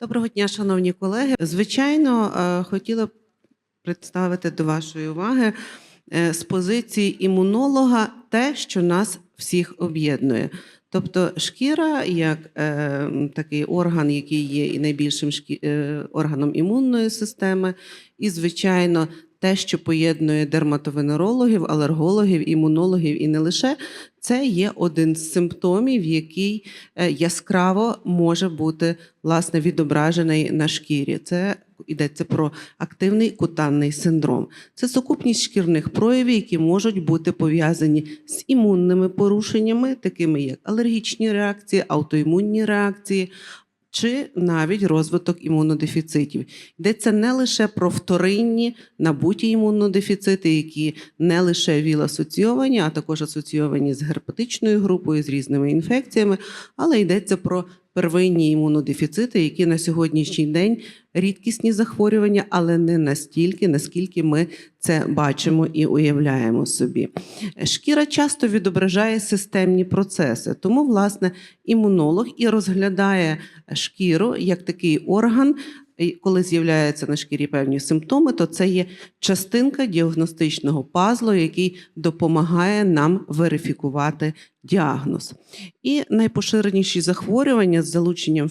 Доброго дня, шановні колеги. Звичайно, е, хотіла б представити до вашої уваги е, з позиції імунолога те, що нас всіх об'єднує. Тобто шкіра, як е, такий орган, який є і найбільшим шкі... е, органом імунної системи, і, звичайно, те, що поєднує дерматовенерологів, алергологів, імунологів і не лише, це є один з симптомів, який е, яскраво може бути власне відображений на шкірі. Це йдеться про активний кутанний синдром. Це сукупність шкірних проявів, які можуть бути пов'язані з імунними порушеннями, такими як алергічні реакції, аутоімунні реакції. Чи навіть розвиток імунодефіцитів. Йдеться не лише про вторинні набуті імунодефіцити, які не лише ВІЛ-асоційовані, а також асоційовані з герпетичною групою, з різними інфекціями, але йдеться про первинні імунодефіцити, які на сьогоднішній день рідкісні захворювання, але не настільки, наскільки ми це бачимо і уявляємо собі. Шкіра часто відображає системні процеси, тому, власне, імунолог і розглядає шкіру як такий орган. І Коли з'являються на шкірі певні симптоми, то це є частинка діагностичного пазлу, який допомагає нам верифікувати діагноз. І найпоширеніші захворювання з залученням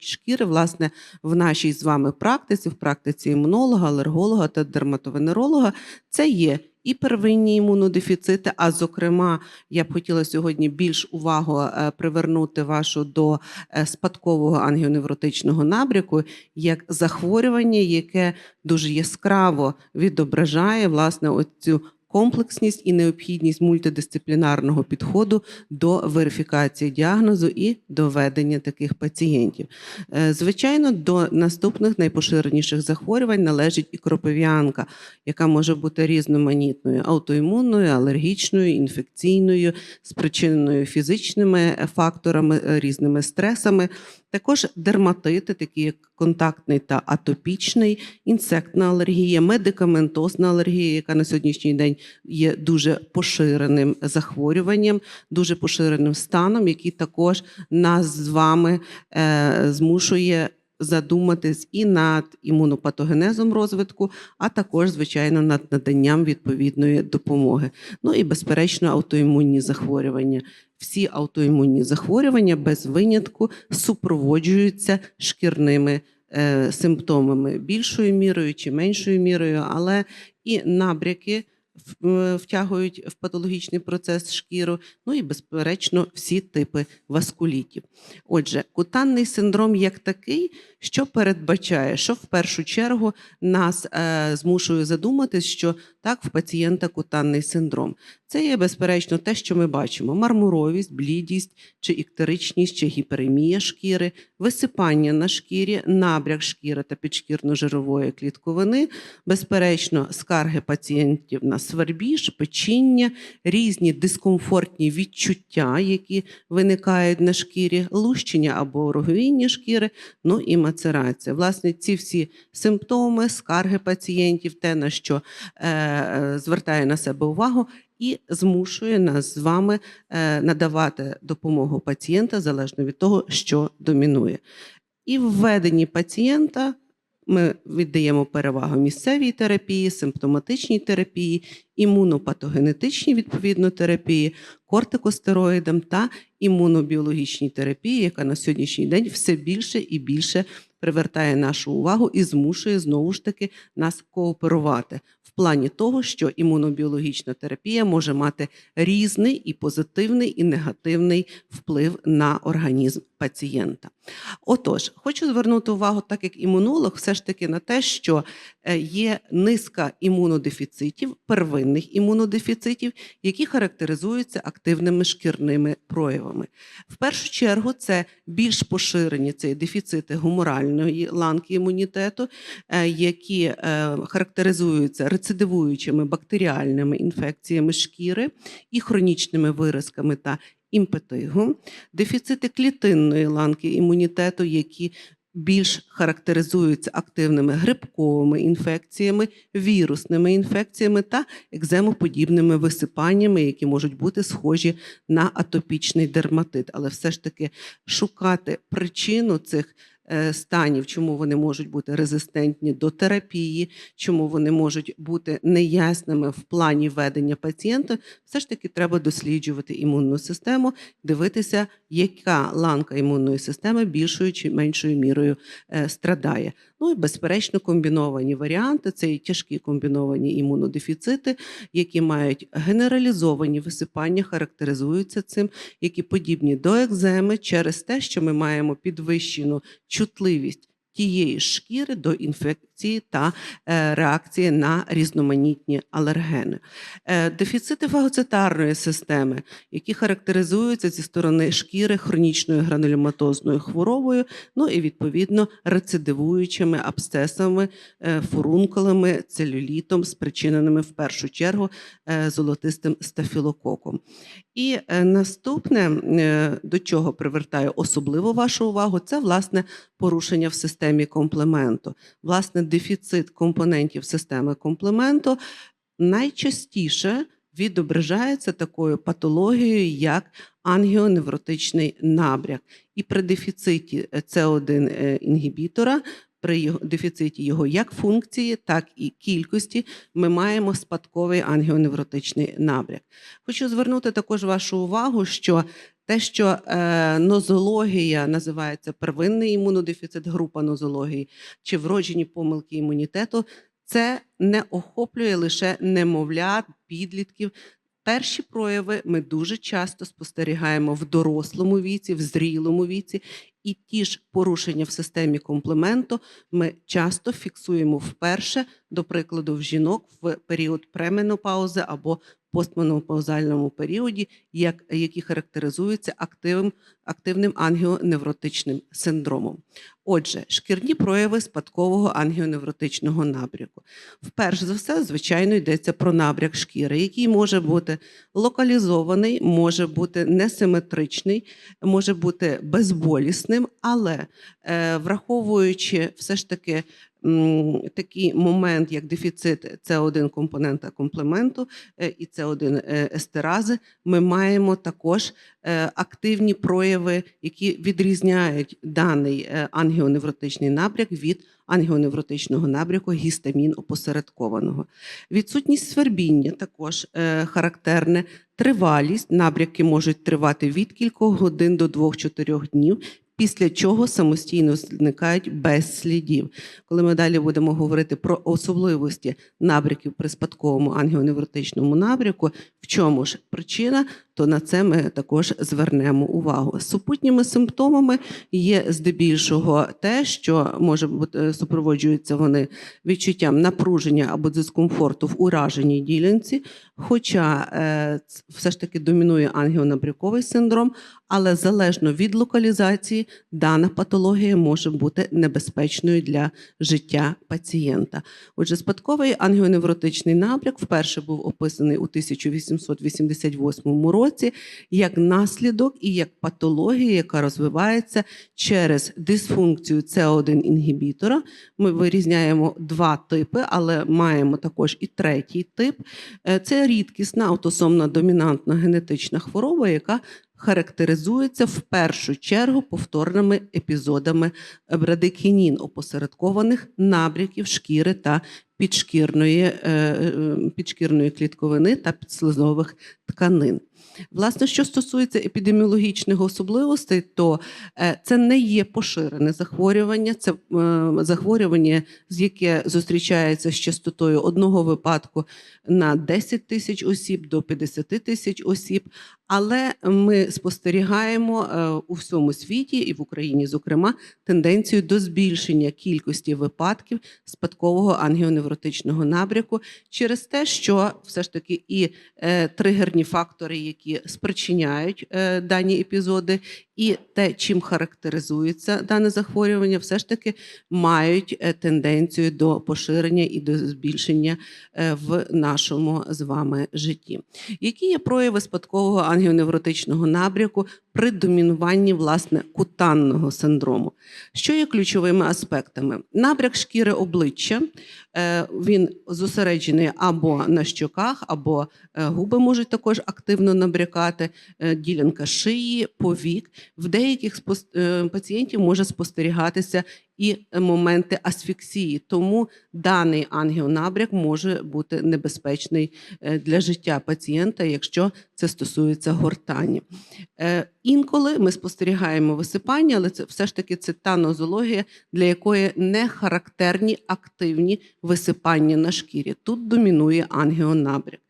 шкіри, власне, в нашій з вами практиці, в практиці імунолога, алерголога та дерматовенеролога, це є і первинні імунодефіцити. А зокрема, я б хотіла сьогодні більш увагу е, привернути вашу до е, спадкового ангіоневротичного набряку як захворювання, яке дуже яскраво відображає власне оцю комплексність і необхідність мультидисциплінарного підходу до верифікації діагнозу і до ведення таких пацієнтів. Е, Звичайно, до наступних найпоширеніших захворювань належить і кропив'янка, яка може бути різноманітною аутоімунною, алергічною, інфекційною, спричиненою фізичними факторами, е, різними стресами. Також дерматити, такі як контактний та атопічний, інсектна алергія, медикаментозна алергія, яка на сьогоднішній день є дуже поширеним захворюванням, дуже поширеним станом, який також нас з вами е, змушує задуматись і над імунопатогенезом розвитку, а також, звичайно, над наданням відповідної допомоги. Ну і, безперечно, аутоімунні захворювання. Всі аутоімунні захворювання без винятку супроводжуються шкірними е, симптомами більшою мірою чи меншою мірою, але і набряки втягують в патологічний процес шкіру, ну і, безперечно, всі типи васкулітів. Отже, кутанний синдром як такий, що передбачає, що в першу чергу нас е, змушує задуматись, що так в пацієнта кутанний синдром. Це є безперечно те, що ми бачимо: мармуровість, блідість, чи іктеричність, чи гіперемія шкіри, висипання на шкірі, набряк шкіри та підшкірно-жирової клітковини, безперечно, скарги пацієнтів на свербіж, печіння, різні дискомфортні відчуття, які виникають на шкірі, лущення або роговіння шкіри, ну і мацерація. Власне, ці всі симптоми, скарги пацієнтів, те, на що е, е, звертає на себе увагу, і змушує нас з вами е, надавати допомогу пацієнта залежно від того, що домінує. І введенні пацієнта ми віддаємо перевагу місцевій терапії, симптоматичній терапії, імунопатогенетичній відповідно терапії, кортикостероїдам та імунобіологічній терапії, яка на сьогоднішній день все більше і більше привертає нашу увагу і змушує знову ж таки нас кооперувати в плані того, що імунобіологічна терапія може мати різний і позитивний, і негативний вплив на організм пацієнта. Отож, хочу звернути увагу, так як імунолог, все ж таки на те, що е, є низка імунодефіцитів, первинних імунодефіцитів, які характеризуються активними шкірними проявами. В першу чергу це більш поширені це дефіцити гуморальної ланки імунітету, е, які е, характеризуються рецидивуючими бактеріальними інфекціями шкіри і хронічними виразками та імпетигу, дефіцити клітинної ланки імунітету, які більш характеризуються активними грибковими інфекціями, вірусними інфекціями та екземоподібними висипаннями, які можуть бути схожі на атопічний дерматит. Але все ж таки шукати причину цих станів, чому вони можуть бути резистентні до терапії, чому вони можуть бути неясними в плані ведення пацієнта, все ж таки треба досліджувати імунну систему, дивитися, яка ланка імунної системи більшою чи меншою мірою е, страдає. Ну і безперечно, комбіновані варіанти. Це і тяжкі комбіновані імунодефіцити, які мають генералізовані висипання, характеризуються цим, які подібні до екземи через те, що ми маємо підвищену чутливість тієї шкіри до інфекції та е, реакції на різноманітні алергени. Е, Дефіцити фагоцитарної системи, які характеризуються зі сторони шкіри хронічною гранулематозною хворобою, ну і відповідно рецидивуючими абсцесами, е, фурункулами, целюлітом, спричиненими в першу чергу золотистим стафілококом. І наступне, до чого привертаю особливо вашу увагу, це власне порушення в системі комплементу. Власне, дефіцит компонентів системи комплементу найчастіше відображається такою патологією, як ангіоневротичний набряк. І при дефіциті С1 е, інгібітора, при дефіциті його як функції, так і кількості, ми маємо спадковий ангіоневротичний набряк. Хочу звернути також вашу увагу, що те, що е, нозологія називається первинний імунодефіцит, група нозології чи вроджені помилки імунітету, це не охоплює лише немовлят, підлітків. Перші прояви ми дуже часто спостерігаємо в дорослому віці, в зрілому віці, і ті ж порушення в системі комплементу ми часто фіксуємо вперше, до прикладу, в жінок в період пременопаузи або постменопаузальному періоді, як, які характеризуються активним, активним ангіоневротичним синдромом. Отже, шкірні прояви спадкового ангіоневротичного набряку. Вперше за все, звичайно, йдеться про набряк шкіри, який може бути локалізований, може бути несиметричний, може бути безболісним, але е, враховуючи все ж таки такий момент, як дефіцит С1 компонента комплементу е, і С1 е, естерази, ми маємо також е, активні прояви, які відрізняють даний е, ангіоневротичний набряк від ангіоневротичного набряку гістамін опосередкованого. Відсутність свербіння також е, характерне. Тривалість набряки можуть тривати від кількох годин до 2-4 днів. Після чого самостійно зникають без слідів. Коли ми далі будемо говорити про особливості набряків при спадковому ангіоневротичному набряку, в чому ж причина, то на це ми також звернемо увагу. Супутніми симптомами є здебільшого те, що може бути е, супроводжуються вони відчуттям напруження або дискомфорту в ураженій ділянці, хоча е, все ж таки домінує ангіонабряковий синдром, але залежно від локалізації дана патологія може бути небезпечною для життя пацієнта. Отже, спадковий ангіоневротичний набряк вперше був описаний у 1888 році як наслідок і як патологія, яка розвивається через дисфункцію С1 інгібітора. Ми вирізняємо два типи, але маємо також і третій тип. Е, Це рідкісна аутосомна домінантна генетична хвороба, яка характеризується в першу чергу повторними епізодами брадикінін опосередкованих набряків шкіри та підшкірної, е, е, підшкірної клітковини та підслизових тканин. Власне, що стосується епідеміологічних особливостей, то е, це не є поширене захворювання, це е, захворювання, з яке зустрічається з частотою одного випадку на 10 тисяч осіб до 50 тисяч осіб. Але ми спостерігаємо е, у всьому світі і в Україні, зокрема, тенденцію до збільшення кількості випадків спадкового ангіоневротичного набряку через те, що все ж таки і тригерні фактори, які спричиняють е, дані епізоди, і те, чим характеризується дане захворювання, все ж таки мають е, тенденцію до поширення і до збільшення е, в нашому з вами житті. Які є прояви спадкового ангіоневротичного набряку при домінуванні власне кутанного синдрому. Що є ключовими аспектами? Набряк шкіри обличчя е, він зосереджений або на щоках, або е, губи можуть також активно набрякати, е, ділянка шиї, повік. В деяких пацієнтів може спостерігатися і моменти асфіксії, тому даний ангіонабряк може бути небезпечний е, для життя пацієнта, якщо це стосується гортані. Е, Інколи ми спостерігаємо висипання, але це все ж таки це та нозологія, для якої не характерні активні висипання на шкірі. Тут домінує ангіонабряк.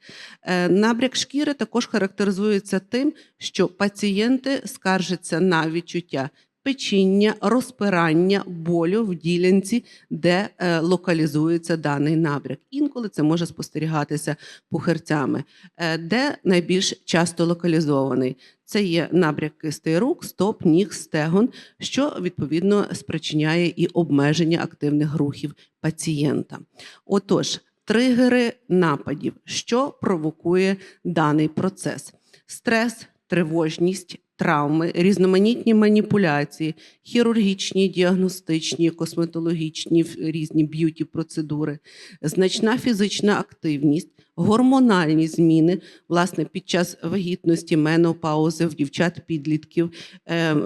Е, Набряк шкіри також характеризується тим, що пацієнти скаржаться на відчуття печіння, розпирання, болю в ділянці, де е, локалізується даний набряк. Інколи це може спостерігатися пухирцями, Е, де найбільш часто локалізований. Це є набряк кистей рук, стоп, ніг, стегон, що відповідно спричиняє і обмеження активних рухів пацієнта. Отож, тригери нападів, що провокує даний процес: стрес, тривожність. Травми, різноманітні маніпуляції, хірургічні, діагностичні, косметологічні, різні б'юті процедури, значна фізична активність, гормональні зміни, власне, під час вагітності, менопаузи в дівчат-підлітків. Е,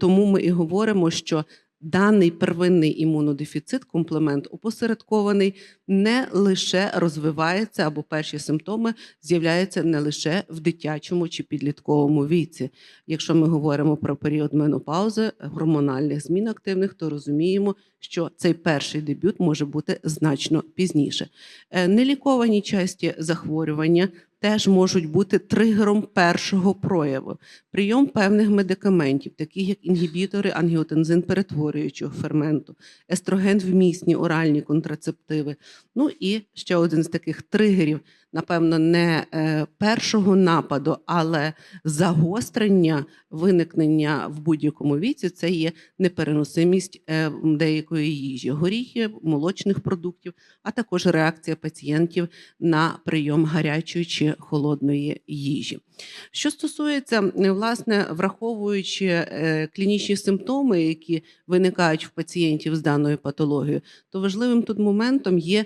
Тому ми і говоримо, що даний первинний імунодефіцит, комплемент опосередкований, не лише розвивається або перші симптоми з'являються не лише в дитячому чи підлітковому віці. Якщо ми говоримо про період менопаузи, гормональних змін активних, то розуміємо, що цей перший дебют може бути значно пізніше. Е, Неліковані часті захворювання теж можуть бути тригером першого прояву. Прийом певних медикаментів, таких як інгібітори ангіотензин перетворюючого ферменту, естроген вмісні оральні контрацептиви. Ну і ще один з таких тригерів, напевно, не е, першого нападу, але загострення виникнення в будь-якому віці це є непереносимість е, деякої їжі, горіхи, молочних продуктів, а також реакція пацієнтів на прийом гарячої чи холодної їжі. Що стосується власне, враховуючи е, клінічні симптоми, які виникають в пацієнтів з даною патологією, то важливим тут моментом є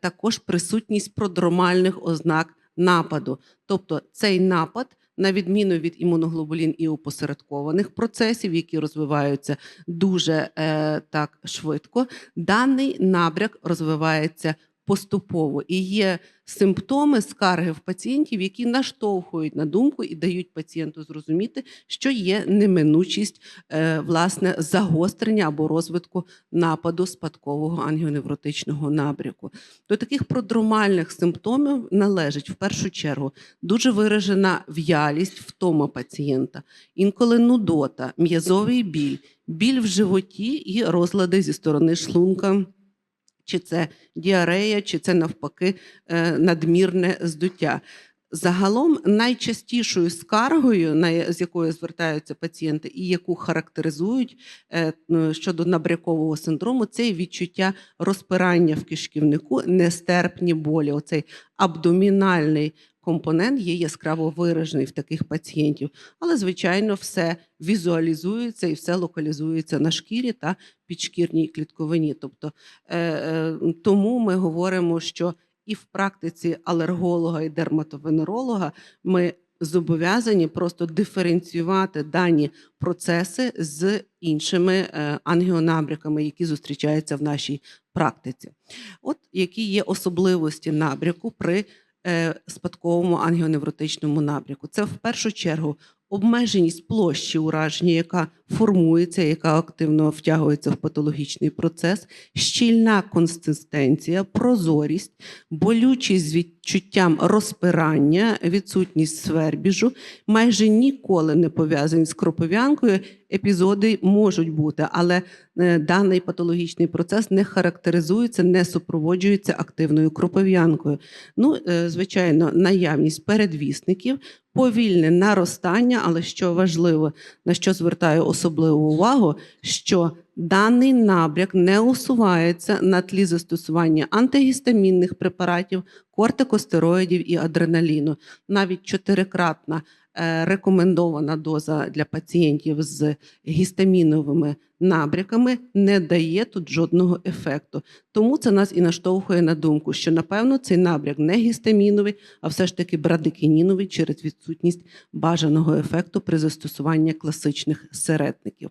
також присутність продромальних ознак нападу. Тобто цей напад, на відміну від імуноглобулін і опосередкованих процесів, які розвиваються дуже е, так швидко, даний набряк розвивається поступово і є симптоми скарги в пацієнтів, які наштовхують на думку і дають пацієнту зрозуміти, що є неминучість е, власне загострення або розвитку нападу спадкового ангіоневротичного набряку. До таких продромальних симптомів належить в першу чергу дуже виражена в'ялість, втома пацієнта, інколи нудота, м'язовий біль, біль в животі і розлади зі сторони шлунка. Чи це діарея, чи це навпаки е, надмірне здуття. Загалом найчастішою скаргою, з якою звертаються пацієнти, і яку характеризують е, щодо набрякового синдрому, це відчуття розпирання в кишківнику, нестерпні болі. Оцей абдомінальний компонент є яскраво виражений в таких пацієнтів. Але, звичайно, все візуалізується і все локалізується на шкірі та підшкірній клітковині. Тобто, е, е, тому ми говоримо, що і в практиці алерголога і дерматовенеролога ми зобов'язані просто диференціювати дані процеси з іншими е, ангіонабряками, які зустрічаються в нашій практиці. От які є особливості набряку при спадковому ангіоневротичному напрямку. Це в першу чергу обмеженість площі ураження, яка формується, яка активно втягується в патологічний процес, щільна консистенція, прозорість, болючість з відчуттям розпирання, відсутність свербіжу, майже ніколи не пов'язані з кропов'янкою. Епізоди можуть бути, але е, даний патологічний процес не характеризується, не супроводжується активною кропов'янкою. Ну, е, звичайно, наявність передвісників, повільне наростання, але що важливо, на що звертаю особливу увагу, що даний набряк не усувається на тлі застосування антигістамінних препаратів, кортикостероїдів і адреналіну. Навіть чотирикратна рекомендована доза для пацієнтів з гістаміновими набряками не дає тут жодного ефекту. Тому це нас і наштовхує на думку, що напевно цей набряк не гістаміновий, а все ж таки брадикініновий через відсутність бажаного ефекту при застосуванні класичних середників.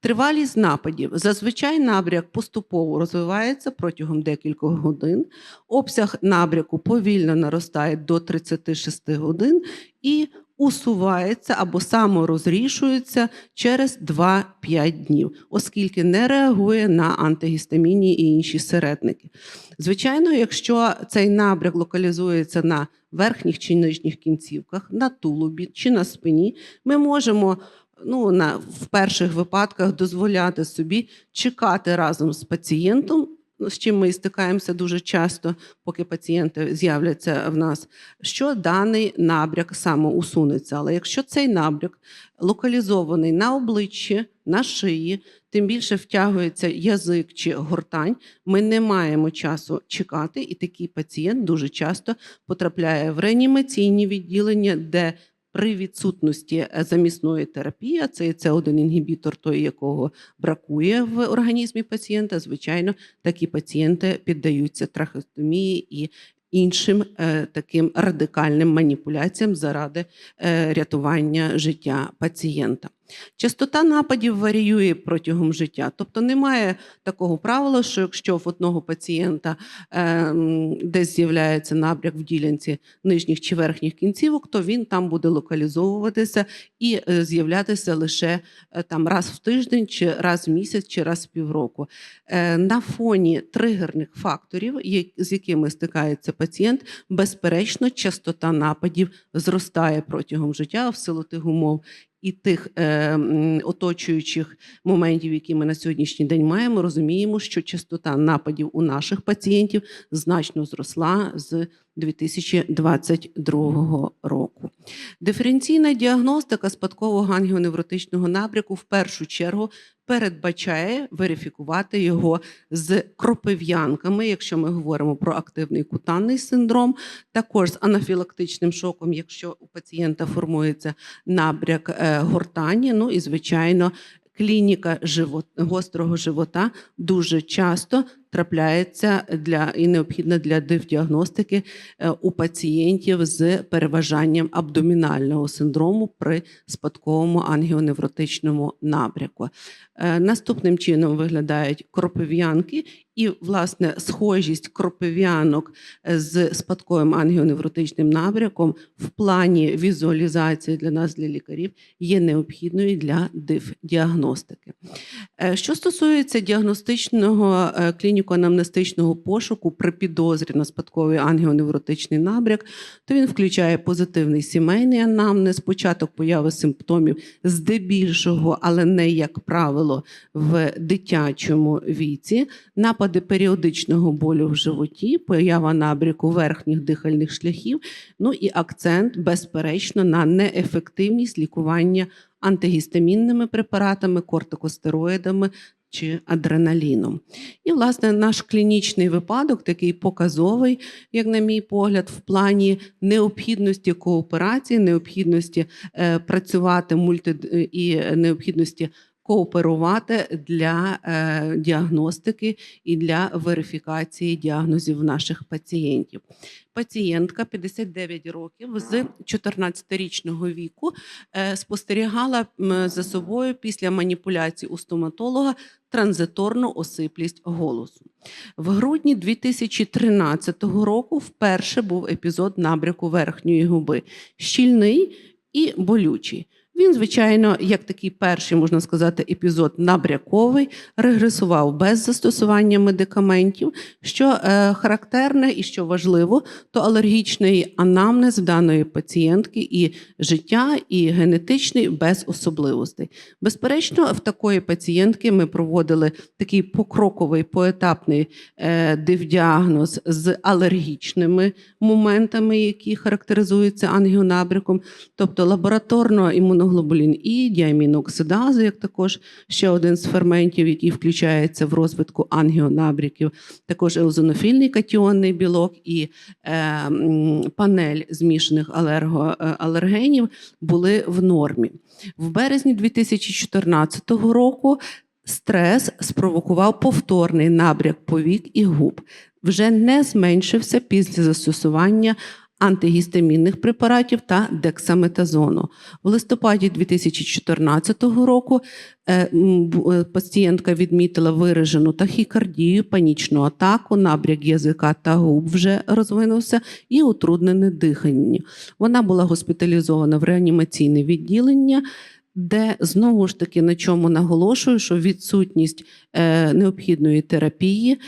Тривалість нападів. Зазвичай набряк поступово розвивається протягом декількох годин. Обсяг набряку повільно наростає до 36 годин і усувається або саморозрішується через 2-5 днів, оскільки не реагує на антигістамінні і інші середники. Звичайно, якщо цей набряк локалізується на верхніх чи нижніх кінцівках, на тулубі чи на спині, ми можемо ну, на, в перших випадках дозволяти собі чекати разом з пацієнтом, з чим ми стикаємося дуже часто, поки пацієнти з'являться в нас, що даний набряк самоусунеться. Але якщо цей набряк локалізований на обличчі, на шиї, тим більше втягується язик чи гортань, ми не маємо часу чекати, і такий пацієнт дуже часто потрапляє в реанімаційні відділення, де при відсутності е, замісної терапії, це це один інгібітор, той якого бракує в організмі пацієнта. Звичайно, такі пацієнти піддаються трахеостомії і іншим е, таким радикальним маніпуляціям заради е, рятування життя пацієнта. Частота нападів варіює протягом життя, тобто немає такого правила, що якщо в одного пацієнта е, десь з'являється набряк в ділянці нижніх чи верхніх кінцівок, то він там буде локалізовуватися і е, з'являтися лише е, там раз в тиждень, чи раз в місяць, чи раз в півроку. Е, на фоні тригерних факторів, з якими стикається пацієнт, безперечно, частота нападів зростає протягом життя в силу тих умов і тих е, оточуючих моментів, які ми на сьогоднішній день маємо, розуміємо, що частота нападів у наших пацієнтів значно зросла з 2022 року. Диференційна діагностика спадкового ангіоневротичного набряку в першу чергу передбачає верифікувати його з кропив'янками, якщо ми говоримо про активний кутанний синдром, також з анафілактичним шоком, якщо у пацієнта формується набряк е, гортані. Ну і звичайно, клініка живот, гострого живота дуже часто трапляється для і необхідна для дифдіагностики е, у пацієнтів з переважанням абдомінального синдрому при спадковому ангіоневротичному набряку. Е, Наступним чином виглядають кропив'янки, і власне схожість кропив'янок е, з спадковим ангіоневротичним набряком в плані візуалізації для нас, для лікарів, є необхідною для дифдіагностики. Е, Що стосується діагностичного е, клініко-анамнестичного пошуку при підозрі на спадковий ангіоневротичний набряк, то він включає позитивний сімейний анамнез, початок появи симптомів здебільшого, але не як правило, в дитячому віці, напади періодичного болю в животі, поява набряку верхніх дихальних шляхів, ну і акцент, безперечно, на неефективність лікування антигістамінними препаратами, кортикостероїдами чи адреналіном. І, власне, наш клінічний випадок такий показовий, як на мій погляд, в плані необхідності кооперації, необхідності е, працювати мульти і необхідності. Кооперувати для е, діагностики і для верифікації діагнозів наших пацієнтів. Пацієнтка 59 років з 14-річного віку е, спостерігала за собою після маніпуляції у стоматолога транзиторну осиплість голосу. В грудні 2013 року вперше був епізод набряку верхньої губи, щільний і болючий. Він, звичайно, як такий перший, можна сказати, епізод набряковий, регресував без застосування медикаментів. Що е, характерне і що важливо, то алергічний анамнез в даної пацієнтки і життя, і генетичний без особливостей. Безперечно, в такої пацієнтки ми проводили такий покроковий поетапний е, дивдіагноз з алергічними моментами, які характеризуються ангіонабряком, тобто лабораторно імуногенетичний імуноглобулін І, діаміноксидази, як також ще один з ферментів, який включається в розвитку ангіонабріків, також еозонофільний катіонний білок і е, панель змішаних алергоалергенів були в нормі. В березні 2014 року стрес спровокував повторний набряк повік і губ. Вже не зменшився після застосування антигістамінних препаратів та дексаметазону. В листопаді 2014 року е, е, пацієнтка відмітила виражену тахікардію, панічну атаку, набряк язика та губ вже розвинувся і утруднене дихання. Вона була госпіталізована в реанімаційне відділення. Де знову ж таки на чому наголошую, що відсутність е, необхідної терапії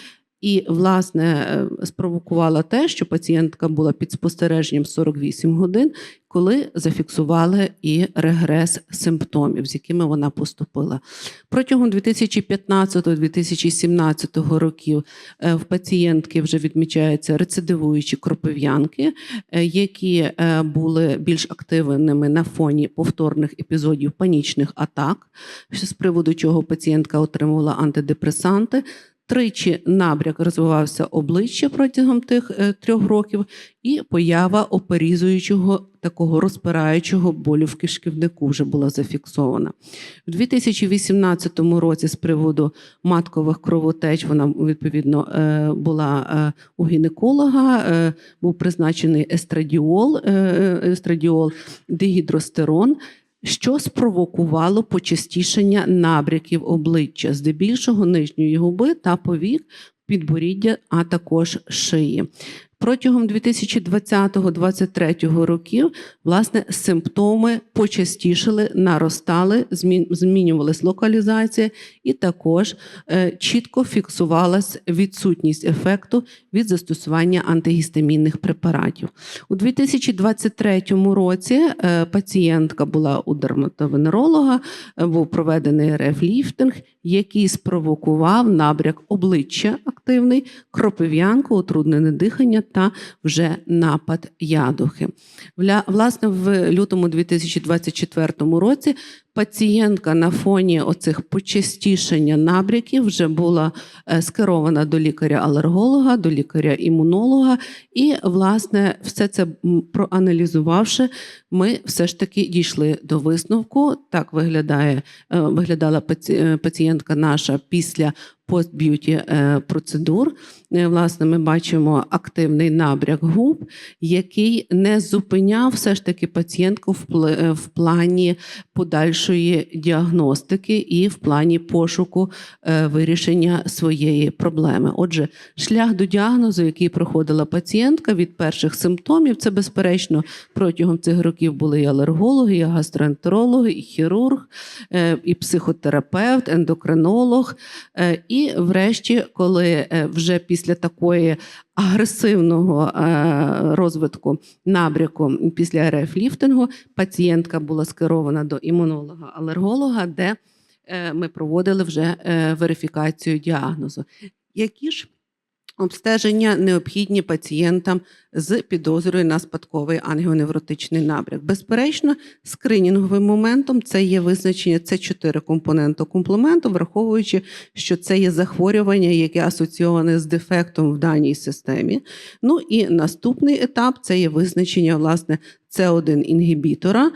і, власне, е, спровокувала те, що пацієнтка була під спостереженням 48 годин, коли зафіксували і регрес симптомів, з якими вона поступила. Протягом 2015-2017 років е, в пацієнтки вже відмічаються рецидивуючі кропив'янки, е, які були більш активними на фоні повторних епізодів панічних атак, з приводу чого пацієнтка отримувала антидепресанти. Тричі набряк розвивався обличчя протягом тих е, трьох років, і поява оперізуючого такого розпираючого болю в кишківнику вже була зафіксована. У 2018 році з приводу маткових кровотеч вона відповідно е, була е, у гінеколога, був призначений естрадіол, е, естрадіол, дегідростерон що спровокувало почастішення набряків обличчя, здебільшого нижньої губи та повік, підборіддя, а також шиї. Протягом 2020-2023 років власне симптоми почастішили, наростали, змін- змінювалась локалізація, і також е, чітко фіксувалась відсутність ефекту від застосування антигістамінних препаратів. У 2023 році е, пацієнтка була у дерматовенеролога, е, був проведений рефліфтинг, який спровокував набряк обличчя активний, кропив'янку, утруднене дихання та вже напад ядухи. Власне, в лютому 2024 році пацієнтка на фоні оцих почастішення набряків вже була е, скерована до лікаря-алерголога, до лікаря-імунолога, і, власне, все це проаналізувавши, ми все ж таки дійшли до висновку. Так виглядає, е, виглядала е, пацієнтка наша після постб'юті процедур. Власне, ми бачимо активний набряк губ, який не зупиняв все ж таки пацієнтку в пл- е, в діагностики і в плані пошуку е, вирішення своєї проблеми. Отже, шлях до діагнозу, який проходила пацієнтка від перших симптомів, це безперечно протягом цих років були і алергологи, і гастроентерологи, і хірург, е, і психотерапевт, ендокринолог. Е, І, врешті, коли вже після такої агресивного е, розвитку набряку після РФ-ліфтингу пацієнтка була скерована до імунолога-алерголога, де е, ми проводили вже е, верифікацію діагнозу. Які ж обстеження необхідні пацієнтам з підозрою на спадковий ангіоневротичний набряк? Безперечно, скринінговим моментом це є визначення це 4 компоненти комплементу, враховуючи, що це є захворювання, яке асоційоване з дефектом в даній системі. Ну і наступний етап це є визначення власне С1 інгібітора.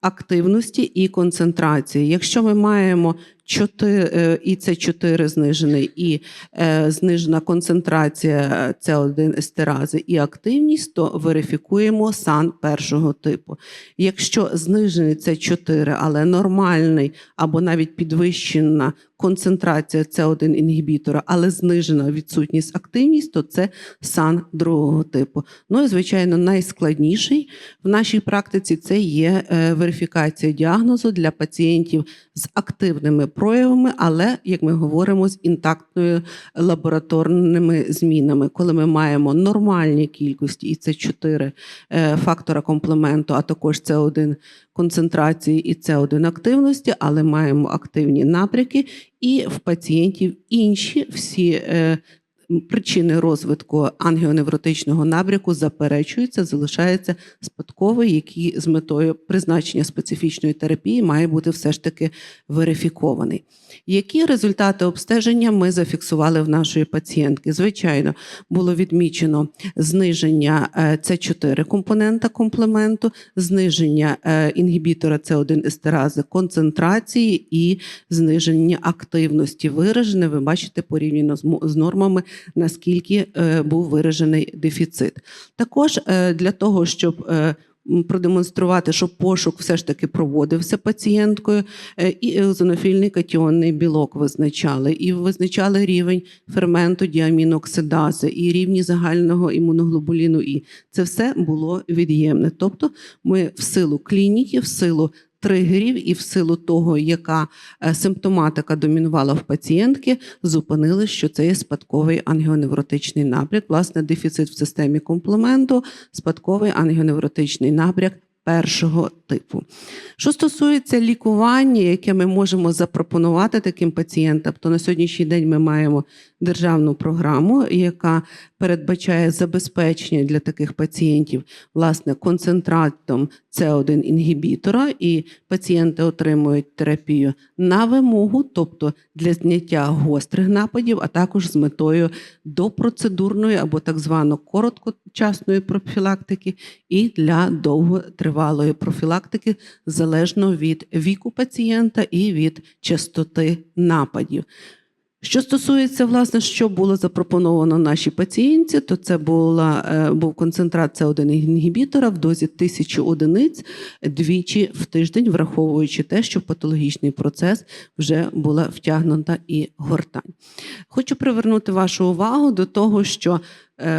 Активності і концентрації. Якщо ми маємо 4, і це 4 знижений, і е, знижена концентрація С1 естерази і активність, то верифікуємо сан першого типу. Якщо знижений С4, але нормальний або навіть підвищена концентрація С1 інгібітора, але знижена відсутність активність, то це сан другого типу. Ну і звичайно, найскладніший в нашій практиці це є е, верифікація діагнозу для пацієнтів з активними проявами, але як ми говоримо, з інтактною лабораторними змінами, коли ми маємо нормальні кількості, і це 4 е, фактора комплементу, а також це один концентрації і це один активності, але маємо активні напряки, і в пацієнтів інші всі. Причини розвитку ангіоневротичного набряку заперечуються, залишається спадковий, який з метою призначення специфічної терапії має бути все ж таки верифікований. Які результати обстеження ми зафіксували в нашої пацієнтки? Звичайно, було відмічено зниження с 4 компонента комплементу, зниження е, інгібітора С1 естерази концентрації і зниження активності виражене. Ви бачите порівняно з нормами, наскільки е, був виражений дефіцит. Також е, для того, щоб е, продемонструвати, що пошук все ж таки проводився пацієнткою, е, і еозинофільний катіонний білок визначали, і визначали рівень ферменту діаміноксидази, і рівні загального імуноглобуліну. І це все було від'ємне. Тобто, ми в силу клініки, в силу тригерів і в силу того, яка е, симптоматика домінувала в пацієнтки, зупинили, що це є спадковий ангіоневротичний набряк, власне, дефіцит в системі комплементу, спадковий ангіоневротичний набряк першого типу. Що стосується лікування, яке ми можемо запропонувати таким пацієнтам, то на сьогоднішній день ми маємо державну програму, яка передбачає забезпечення для таких пацієнтів власне концентратом С1 інгібітора, і пацієнти отримують терапію на вимогу, тобто для зняття гострих нападів, а також з метою допроцедурної або так звано короткочасної профілактики, і для довготривалої профілактики залежно від віку пацієнта і від частоти нападів. Що стосується, власне, що було запропоновано нашій пацієнтці, то це була, е, був концентрат С1 інгібітора в дозі тисячі одиниць двічі в тиждень, враховуючи те, що в патологічний процес вже була втягнута і гортань. Хочу привернути вашу увагу до того, що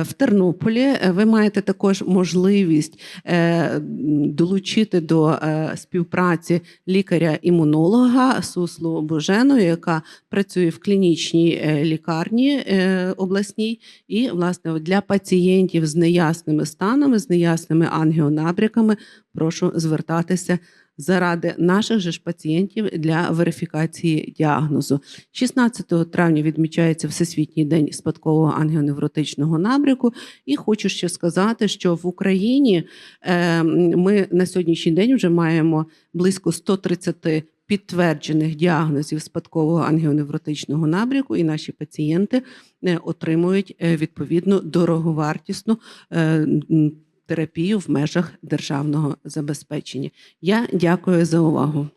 в Тернополі е, ви маєте також можливість е, долучити до е, співпраці лікаря-імунолога Суслу Божену, яка працює в клінічній е, лікарні е, обласній, і власне для пацієнтів з неясними станами, з неясними ангіонабряками, прошу звертатися. Заради наших же ж пацієнтів для верифікації діагнозу. 16 травня відмічається Всесвітній день спадкового ангіоневротичного набряку. І хочу ще сказати, що в Україні е, ми на сьогоднішній день вже маємо близько 130 підтверджених діагнозів спадкового ангіоневротичного набряку, і наші пацієнти е, отримують е, відповідно дороговартісну е, терапію в межах державного забезпечення. Я дякую за увагу.